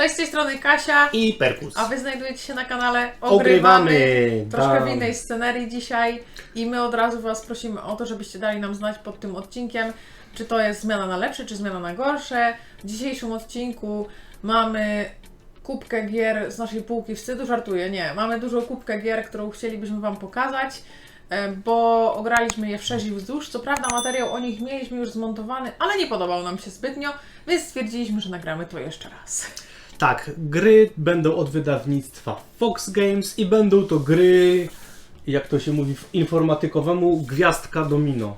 Cześć, z tej strony Kasia, I Perkus. a Wy znajdujecie się na kanale Ogrywamy. Troszkę Tam. w innej scenerii dzisiaj i my od razu Was prosimy o to, żebyście dali nam znać pod tym odcinkiem, czy to jest zmiana na lepsze, czy zmiana na gorsze. W dzisiejszym odcinku mamy kubkę gier z naszej półki wstydu, żartuję, nie. Mamy dużą kubkę gier, którą chcielibyśmy Wam pokazać, e, bo ograliśmy je wszerz i wzdłuż. Co prawda materiał o nich mieliśmy już zmontowany, ale nie podobał nam się zbytnio, więc stwierdziliśmy, że nagramy to jeszcze raz. Tak, gry będą od wydawnictwa Fox Games i będą to gry, jak to się mówi w informatykowemu, gwiazdka domino.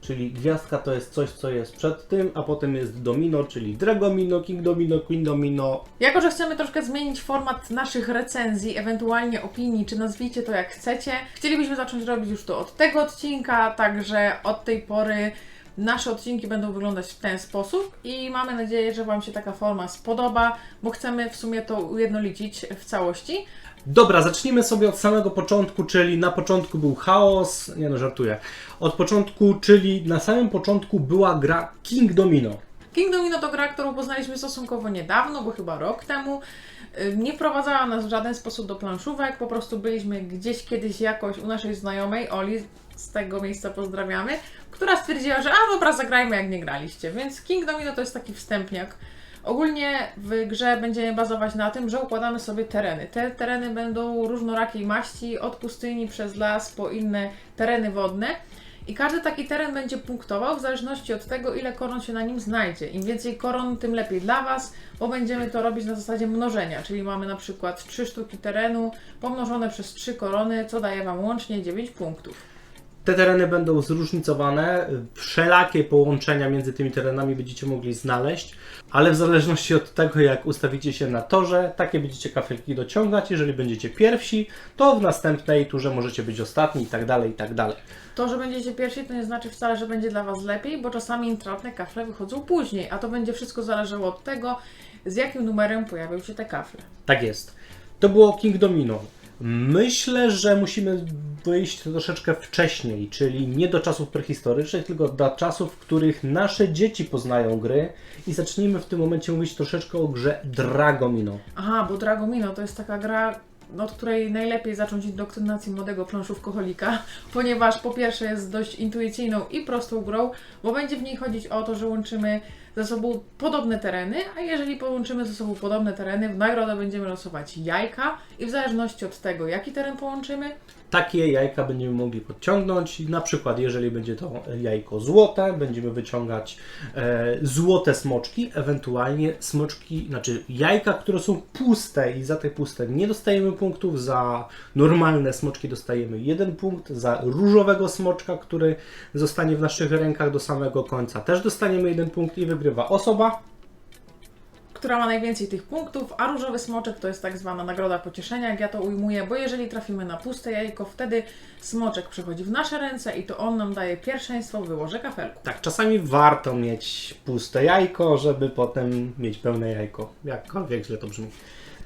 Czyli gwiazdka to jest coś, co jest przed tym, a potem jest domino, czyli Dragomino, King Domino, Queen Domino. Jako, że chcemy troszkę zmienić format naszych recenzji, ewentualnie opinii, czy nazwijcie to jak chcecie, chcielibyśmy zacząć robić już to od tego odcinka, także od tej pory nasze odcinki będą wyglądać w ten sposób i mamy nadzieję, że Wam się taka forma spodoba, bo chcemy w sumie to ujednolicić w całości. Dobra, zacznijmy sobie od samego początku, czyli na początku był chaos. Nie no, żartuję. Od początku, czyli na samym początku była gra King Domino. King Domino to gra, którą poznaliśmy stosunkowo niedawno, bo chyba rok temu. Y, Nie wprowadzała nas w żaden sposób do planszówek, po prostu byliśmy gdzieś kiedyś jakoś u naszej znajomej, Oli, z tego miejsca pozdrawiamy, która stwierdziła, że a dobra, zagrajmy jak nie graliście. Więc King Domino to jest taki wstępniak. Ogólnie w grze będziemy bazować na tym, że układamy sobie tereny. Te tereny będą różnorakiej maści, od pustyni przez las po inne tereny wodne. I każdy taki teren będzie punktował w zależności od tego, ile koron się na nim znajdzie. Im więcej koron, tym lepiej dla Was, bo będziemy to robić na zasadzie mnożenia, czyli mamy na przykład 3 sztuki terenu pomnożone przez 3 korony, co daje Wam łącznie 9 punktów. Te tereny będą zróżnicowane, wszelakie połączenia między tymi terenami będziecie mogli znaleźć, ale w zależności od tego, jak ustawicie się na torze, takie będziecie kafelki dociągać. Jeżeli będziecie pierwsi, to w następnej turze możecie być ostatni i tak dalej, i tak dalej. To, że będziecie pierwsi, to nie znaczy wcale, że będzie dla Was lepiej, bo czasami intratne kafle wychodzą później, a to będzie wszystko zależało od tego, z jakim numerem pojawią się te kafle. Tak jest. To było King Domino. Myślę, że musimy wyjść troszeczkę wcześniej, czyli nie do czasów prehistorycznych, tylko do czasów, w których nasze dzieci poznają gry i zacznijmy w tym momencie mówić troszeczkę o grze Dragomino. Aha, bo Dragomino to jest taka gra, od której najlepiej zacząć indoktrynację młodego planszówkoholika, ponieważ po pierwsze jest dość intuicyjną i prostą grą, bo będzie w niej chodzić o to, że łączymy ze sobą podobne tereny, a jeżeli połączymy ze sobą podobne tereny, w nagrodę będziemy losować jajka i w zależności od tego, jaki teren połączymy, Takie jajka będziemy mogli podciągnąć. Na przykład, jeżeli będzie to jajko złote, będziemy wyciągać e, złote smoczki, ewentualnie smoczki, znaczy jajka, które są puste i za te puste nie dostajemy punktów, za normalne smoczki dostajemy jeden punkt, za różowego smoczka, który zostanie w naszych rękach do samego końca też dostaniemy jeden punkt i wygrywa osoba. która ma najwięcej tych punktów, a różowy smoczek to jest tak zwana nagroda pocieszenia, jak ja to ujmuję, bo jeżeli trafimy na puste jajko, wtedy smoczek przechodzi w nasze ręce i to on nam daje pierwszeństwo w wyłoże kafelku. Tak, czasami warto mieć puste jajko, żeby potem mieć pełne jajko. Jakkolwiek źle to brzmi.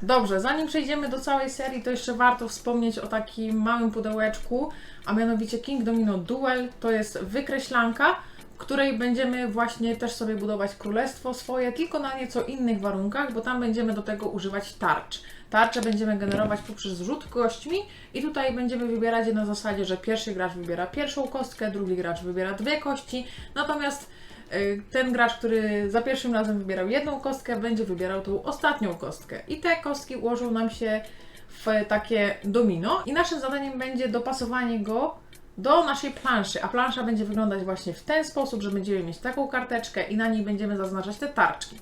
Dobrze, zanim przejdziemy do całej serii, to jeszcze warto wspomnieć o takim małym pudełeczku, a mianowicie King Domino Duel. To jest wykreślanka, w której będziemy właśnie też sobie budować królestwo swoje, tylko na nieco innych warunkach, bo tam będziemy do tego używać tarcz. Tarcze będziemy generować poprzez rzut kośćmi i tutaj będziemy wybierać je na zasadzie, że pierwszy gracz wybiera pierwszą kostkę, drugi gracz wybiera dwie kości, natomiast y, ten gracz, który za pierwszym razem wybierał jedną kostkę, będzie wybierał tą ostatnią kostkę. I te kostki ułożą nam się w takie domino. I naszym zadaniem będzie dopasowanie go do naszej planszy. A plansza będzie wyglądać właśnie w ten sposób, że będziemy mieć taką karteczkę i na niej będziemy zaznaczać te tarczki.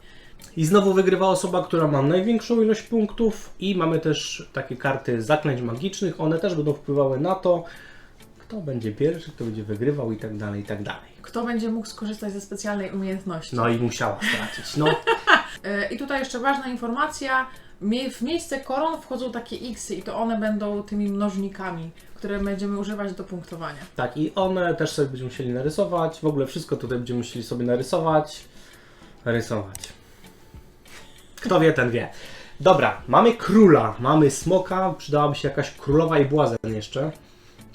I znowu wygrywa osoba, która ma największą ilość punktów i mamy też takie karty zaklęć magicznych. One też będą wpływały na to, kto będzie pierwszy, kto będzie wygrywał i tak dalej, i tak dalej. Kto będzie mógł skorzystać ze specjalnej umiejętności? No i musiała stracić. No, I tutaj jeszcze ważna informacja. W miejsce koron wchodzą takie xy i to one będą tymi mnożnikami, które będziemy używać do punktowania. tak, i one też sobie będziemy musieli narysować. W ogóle wszystko tutaj będziemy musieli sobie narysować. Rysować. Kto wie, ten wie. Dobra, mamy króla, mamy smoka, przydałaby się jakaś królowa i błazen jeszcze.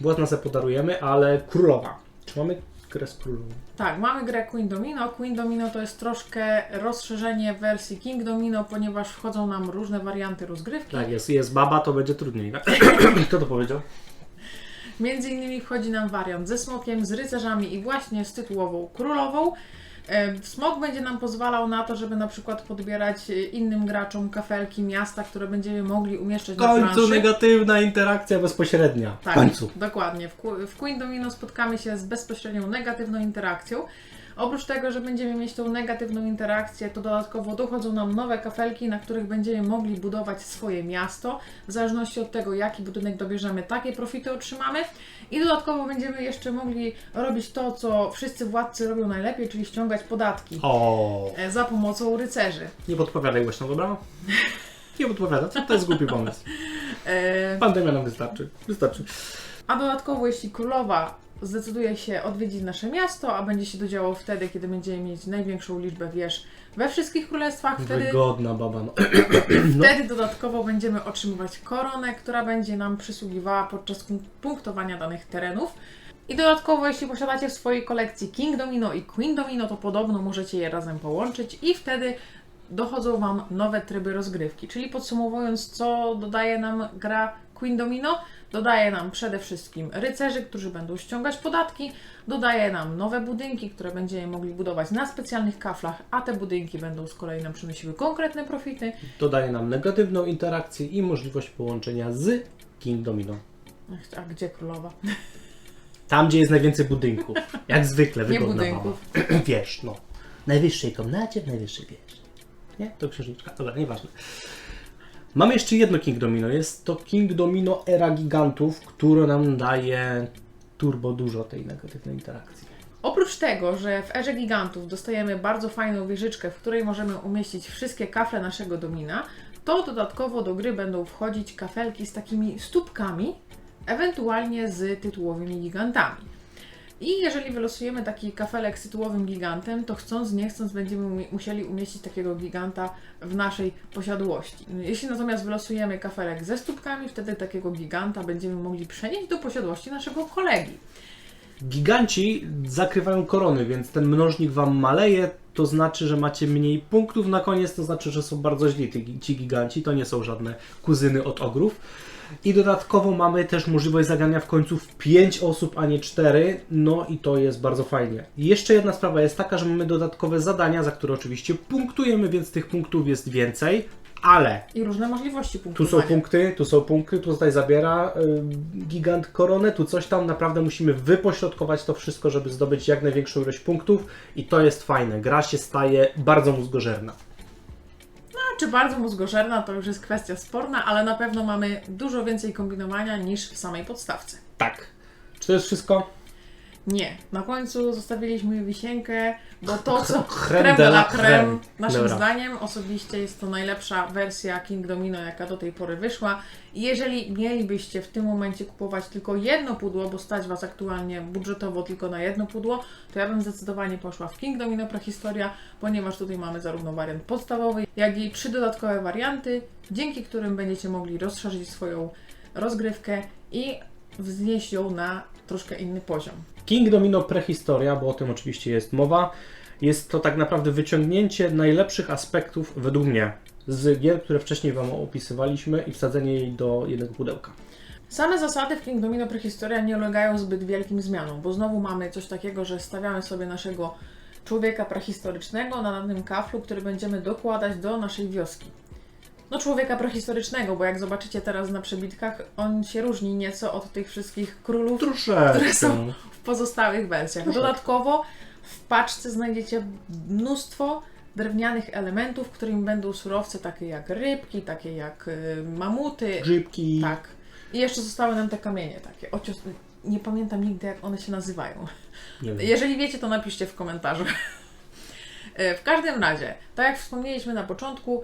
Błazna sobie podarujemy, ale królowa. Czy mamy grę z królową. Tak, mamy grę Queen Domino. Queen Domino to jest troszkę rozszerzenie wersji King Domino, ponieważ wchodzą nam różne warianty rozgrywki. Tak, jest, jest baba, to będzie trudniej. Tak? Kto to powiedział? Między innymi wchodzi nam wariant ze smokiem, z rycerzami i właśnie z tytułową królową. Smok będzie nam pozwalał na to, żeby na przykład podbierać e, innym graczom kafelki miasta, które będziemy mogli umieszczać W na końcu planszy. negatywna interakcja bezpośrednia. W Tak, końcu. dokładnie. W, w Queen Domino spotkamy się z bezpośrednią negatywną interakcją. Oprócz tego, że będziemy mieć tą negatywną interakcję, to dodatkowo dochodzą nam nowe kafelki, na których będziemy mogli budować swoje miasto. W zależności od tego, jaki budynek dobierzemy, takie profity otrzymamy. I dodatkowo będziemy jeszcze mogli robić to, co wszyscy władcy robią najlepiej, czyli ściągać podatki O, e, za pomocą rycerzy. nie podpowiadaj głośno, dobra? Nie podpowiada, to jest głupi pomysł. E, Pandemia nam wystarczy. Wystarczy. A dodatkowo, jeśli królowa zdecyduje się odwiedzić nasze miasto, a będzie się to działo wtedy, kiedy będziemy mieć największą liczbę wież we wszystkich królestwach, wtedy, Wygodna baba. No. wtedy dodatkowo będziemy otrzymywać koronę, która będzie nam przysługiwała podczas punk- punktowania danych terenów. I dodatkowo, jeśli posiadacie w swojej kolekcji King Domino i Queen Domino, to podobno możecie je razem połączyć i wtedy dochodzą Wam nowe tryby rozgrywki. Czyli podsumowując, co dodaje nam gra Queen Domino? Dodaje nam przede wszystkim rycerzy, którzy będą ściągać podatki, dodaje nam nowe budynki, które będziemy mogli budować na specjalnych kaflach, a te budynki będą z kolei nam przynosiły konkretne profity. Dodaje nam negatywną interakcję i możliwość połączenia z King Domino. A gdzie królowa? Tam, gdzie jest najwięcej budynków. Jak zwykle, Nie wygodna budynków. Wiesz, no. W najwyższej komnacie, w najwyższej wieży. Nie? To księżniczka. Dobra, nieważne. Mamy jeszcze jedno King Domino. Jest to King Domino Era Gigantów, które nam daje turbo dużo tej negatywnej interakcji. Oprócz tego, że w Erze Gigantów dostajemy bardzo fajną wieżyczkę, w której możemy umieścić wszystkie kafle naszego domina, to dodatkowo do gry będą wchodzić kafelki z takimi stópkami, ewentualnie z tytułowymi gigantami. I jeżeli wylosujemy taki kafelek z tytułowym gigantem, to chcąc nie chcąc będziemy musieli umieścić takiego giganta w naszej posiadłości. Jeśli natomiast wylosujemy kafelek ze stópkami, wtedy takiego giganta będziemy mogli przenieść do posiadłości naszego kolegi. Giganci zakrywają korony, więc ten mnożnik wam maleje, to znaczy, że macie mniej punktów na koniec, to znaczy, że są bardzo źli ci giganci, to nie są żadne kuzyny od ogrów. I dodatkowo mamy też możliwość zagrania w końcu w 5 osób, a nie 4, no i to jest bardzo fajnie. Jeszcze jedna sprawa jest taka, że mamy dodatkowe zadania, za które oczywiście punktujemy, więc tych punktów jest więcej, ale I różne możliwości tu punktowania. są punkty, tu są punkty, tu tutaj zabiera y, gigant koronę, tu coś tam. Naprawdę musimy wypośrodkować to wszystko, żeby zdobyć jak największą ilość punktów i to jest fajne. Gra się staje bardzo mózgożerna. Czy bardzo mózgożerna, to już jest kwestia sporna, ale na pewno mamy dużo więcej kombinowania niż w samej podstawce. Tak. Czy to jest wszystko? Nie, na końcu zostawiliśmy wisienkę, bo to co Creme de la creme. naszym Dobra. zdaniem osobiście jest to najlepsza wersja King Domino, jaka do tej pory wyszła. I jeżeli mielibyście w tym momencie kupować tylko jedno pudło, bo stać Was aktualnie budżetowo tylko na jedno pudło, to ja bym zdecydowanie poszła w King Domino Prehistoria, ponieważ tutaj mamy zarówno wariant podstawowy, jak i trzy dodatkowe warianty, dzięki którym będziecie mogli rozszerzyć swoją rozgrywkę i wznieść ją na troszkę inny poziom. King Domino Prehistoria, bo o tym oczywiście jest mowa, jest to tak naprawdę wyciągnięcie najlepszych aspektów, według mnie, z gier, które wcześniej Wam opisywaliśmy i wsadzenie jej do jednego pudełka. Same zasady w King Domino Prehistoria nie ulegają zbyt wielkim zmianom, bo znowu mamy coś takiego, że stawiamy sobie naszego człowieka prehistorycznego na danym kaflu, który będziemy dokładać do naszej wioski. No człowieka prehistorycznego, bo jak zobaczycie teraz na przebitkach, on się różni nieco od tych wszystkich królów Troszeczkę. Które są- w pozostałych wersjach. Troszeczkę. Dodatkowo w paczce znajdziecie mnóstwo drewnianych elementów, którym będą surowce takie jak rybki, takie jak y, mamuty, Grzybki. tak. I jeszcze zostały nam te kamienie takie. Ocios... Nie pamiętam nigdy, jak one się nazywają. Nie wiem. Jeżeli wiecie, to napiszcie w komentarzu. E, w każdym razie, tak jak wspomnieliśmy na początku,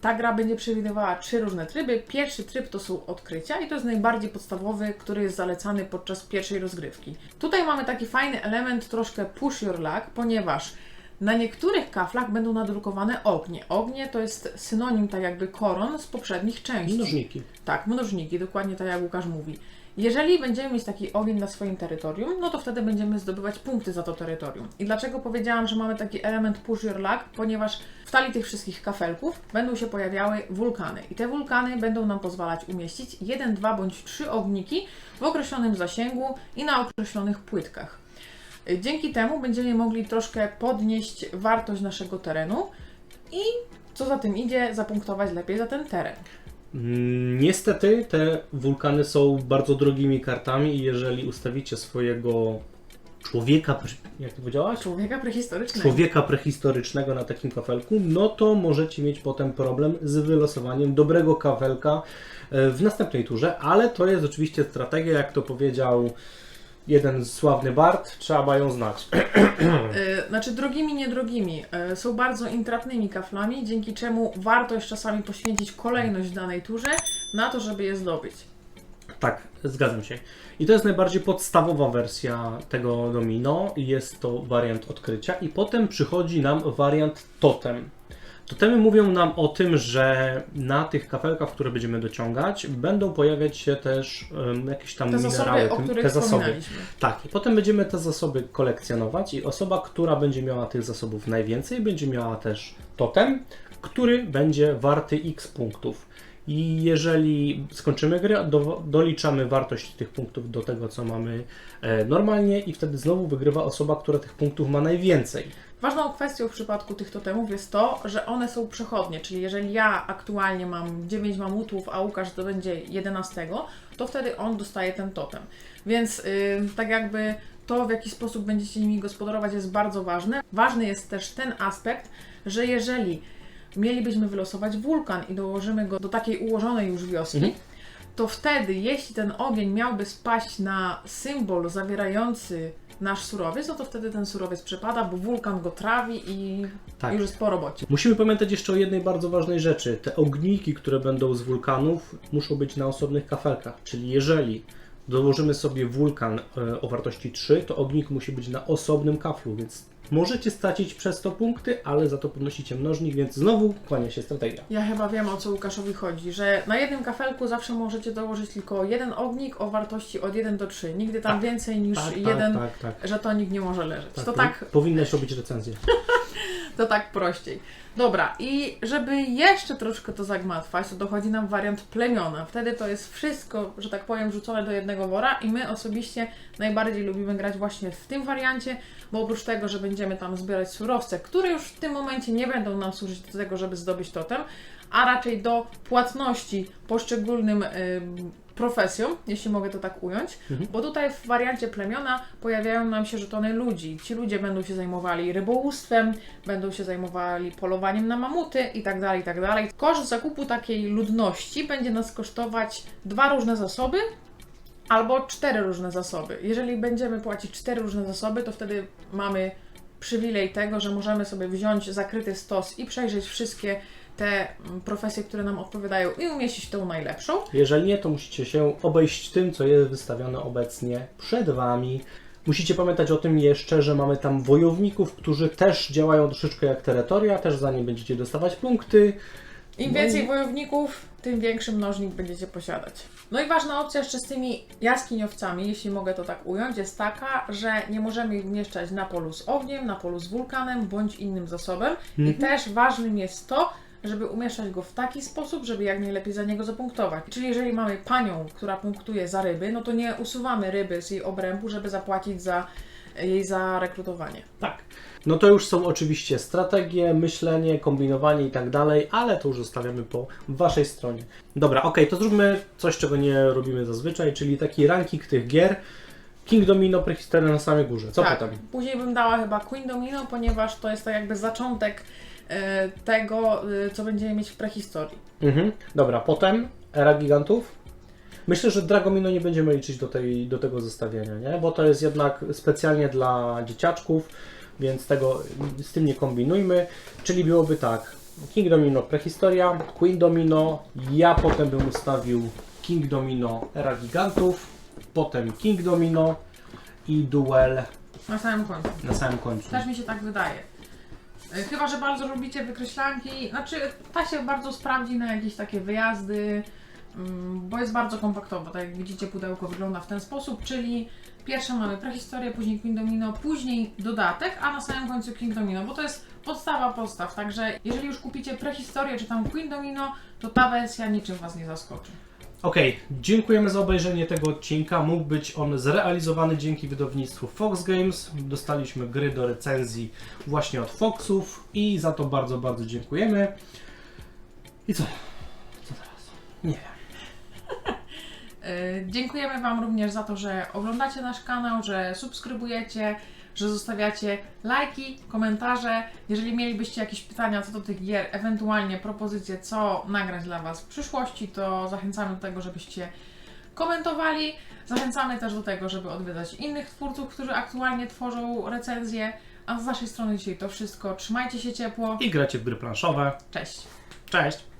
ta gra będzie przewidywała trzy różne tryby. Pierwszy tryb to są odkrycia i to jest najbardziej podstawowy, który jest zalecany podczas pierwszej rozgrywki. Tutaj mamy taki fajny element, troszkę push your luck, ponieważ na niektórych kaflach będą nadrukowane ognie. Ognie to jest synonim tak jakby koron z poprzednich części. Mnożniki. Tak, mnożniki, dokładnie tak jak Łukasz mówi. Jeżeli będziemy mieć taki ogień na swoim terytorium, no to wtedy będziemy zdobywać punkty za to terytorium. I dlaczego powiedziałam, że mamy taki element push your luck? Ponieważ w talii tych wszystkich kafelków będą się pojawiały wulkany. I te wulkany będą nam pozwalać umieścić jeden, dwa bądź trzy ogniki w określonym zasięgu i na określonych płytkach. Dzięki temu będziemy mogli troszkę podnieść wartość naszego terenu i co za tym idzie, zapunktować lepiej za ten teren. Mm, Niestety te wulkany są bardzo drogimi kartami i jeżeli ustawicie swojego człowieka, jak to powiedziałaś? Człowieka prehistorycznego. Człowieka prehistorycznego na takim kafelku, no to możecie mieć potem problem z wylosowaniem dobrego kafelka e, w następnej turze, ale to jest oczywiście strategia, jak to powiedział jeden sławny Bart, trzeba ją znać. Y, Znaczy drogimi, niedrogimi. y, Są bardzo intratnymi kaflami, dzięki czemu warto jest czasami poświęcić kolejność w danej turze na to, żeby je zdobyć. Tak, zgadzam się. I to jest najbardziej podstawowa wersja tego domino. Jest to wariant odkrycia i potem przychodzi nam wariant totem. Totemy mówią nam o tym, że na tych kafelkach, które będziemy dociągać, będą pojawiać się też em, jakieś tam Te minerały, zasoby, tym- te zasoby. Tak, i potem będziemy te zasoby kolekcjonować i osoba, która będzie miała tych zasobów najwięcej, będzie miała też totem, który będzie warty x punktów. I jeżeli skończymy grę, do, doliczamy wartość tych punktów do tego, co mamy e, normalnie i wtedy znowu wygrywa osoba, która tych punktów ma najwięcej. Ważną kwestią w przypadku tych totemów jest to, że one są przechodnie, czyli jeżeli ja aktualnie mam 9 mamutów, a Łukasz to będzie 11, to wtedy on dostaje ten totem. Więc yy, tak jakby to, w jaki sposób będziecie nimi gospodarować jest bardzo ważne. Ważny jest też ten aspekt, że jeżeli mielibyśmy wylosować wulkan i dołożymy go do takiej ułożonej już wioski, Mhm. to wtedy, jeśli ten ogień miałby spaść na symbol zawierający nasz surowiec, no to wtedy ten surowiec przepada, bo wulkan go trawi i Tak. już jest po robocie. Musimy pamiętać jeszcze o jednej bardzo ważnej rzeczy. Te ogniki, które będą z wulkanów, muszą być na osobnych kafelkach. Czyli jeżeli dołożymy sobie wulkan e, o wartości 3, to ognik musi być na osobnym kaflu, więc możecie stracić przez to punkty, ale za to podnosicie mnożnik, więc znowu kłania się strategia. Ja chyba wiem o co Łukaszowi chodzi, że na jednym kafelku zawsze możecie dołożyć tylko jeden ognik o wartości od 1 do 3. Nigdy tam Tak. więcej niż Tak, jeden tak, tak, tak. żetonik nie może leżeć. tak. To tak Powinnaś robić recenzję. To tak prościej. Dobra, i żeby jeszcze troszkę to zagmatwać, to dochodzi nam wariant plemiona. Wtedy to jest wszystko, że tak powiem, rzucone do jednego wora i my osobiście najbardziej lubimy grać właśnie w tym wariancie, bo oprócz tego, że będziemy tam zbierać surowce, które już w tym momencie nie będą nam służyć do tego, żeby zdobyć totem, a raczej do płatności poszczególnym ym, profesjom, jeśli mogę to tak ująć, Mhm. bo tutaj w wariancie plemiona pojawiają nam się żetony ludzi. Ci ludzie będą się zajmowali rybołówstwem, będą się zajmowali polowaniem na mamuty i tak dalej, i tak dalej. Koszt zakupu takiej ludności będzie nas kosztować dwa różne zasoby albo cztery różne zasoby. Jeżeli będziemy płacić cztery różne zasoby, to wtedy mamy przywilej tego, że możemy sobie wziąć zakryty stos i przejrzeć wszystkie te profesje, które nam odpowiadają i umieścić tą najlepszą. Jeżeli nie, to musicie się obejść tym, co jest wystawione obecnie przed Wami. Musicie pamiętać o tym jeszcze, że mamy tam wojowników, którzy też działają troszeczkę jak terytoria, też za nie będziecie dostawać punkty. Im No więcej i- wojowników, tym większy mnożnik będziecie posiadać. No i ważna opcja jeszcze z tymi jaskiniowcami, jeśli mogę to tak ująć, jest taka, że nie możemy ich umieszczać na polu z ogniem, na polu z wulkanem bądź innym zasobem. I Mhm. też ważnym jest to, żeby umieszczać go w taki sposób, żeby jak najlepiej za niego zapunktować. Czyli jeżeli mamy panią, która punktuje za ryby, no to nie usuwamy ryby z jej obrębu, żeby zapłacić za jej zarekrutowanie. Tak. No to już są oczywiście strategie, myślenie, kombinowanie i tak dalej, ale to już zostawiamy po Waszej stronie. Dobra, okej, to zróbmy coś, czego nie robimy zazwyczaj, czyli taki ranking tych gier. King Domino, Prehistoria na samej górze. Co tak. potem? Później bym dała chyba Queen Domino, ponieważ to jest tak jakby zaczątek tego, e, co będziemy mieć w prehistorii. Mhm. Dobra, potem Era Gigantów. Myślę, że Dragomino nie będziemy liczyć do, tej, do tego zestawienia, nie? bo to jest jednak specjalnie dla dzieciaczków, więc tego z tym nie kombinujmy. Czyli byłoby tak: King Domino Prehistoria, Queen Domino, ja potem bym ustawił King Domino Era Gigantów, potem King Domino i Duel Na samym końcu. na samym końcu. Też mi się tak wydaje. E, Chyba, że bardzo lubicie wykreślanki, znaczy ta się bardzo sprawdzi na jakieś takie wyjazdy, mm, bo jest bardzo kompaktowo. Tak jak widzicie, pudełko wygląda w ten sposób, czyli pierwsze mamy prehistorię, później King Domino, później dodatek, a na samym końcu King Domino, bo to jest podstawa podstaw. Także jeżeli już kupicie prehistorię czy tam Queen Domino, to ta wersja niczym Was nie zaskoczy. Okej, dziękujemy za obejrzenie tego odcinka. Mógł być on zrealizowany dzięki wydawnictwu Fox Games. Dostaliśmy gry do recenzji właśnie od Foxów i za to bardzo, bardzo dziękujemy. I co? Co teraz? Nie wiem. Yy, Dziękujemy Wam również za to, że oglądacie nasz kanał, że subskrybujecie, że zostawiacie lajki, komentarze. Jeżeli mielibyście jakieś pytania co do tych gier, ewentualnie propozycje, co nagrać dla Was w przyszłości, to zachęcamy do tego, żebyście komentowali. Zachęcamy też do tego, żeby odwiedzać innych twórców, którzy aktualnie tworzą recenzje. A z naszej strony dzisiaj to wszystko. Trzymajcie się ciepło. I gracie w gry planszowe. Cześć! Cześć!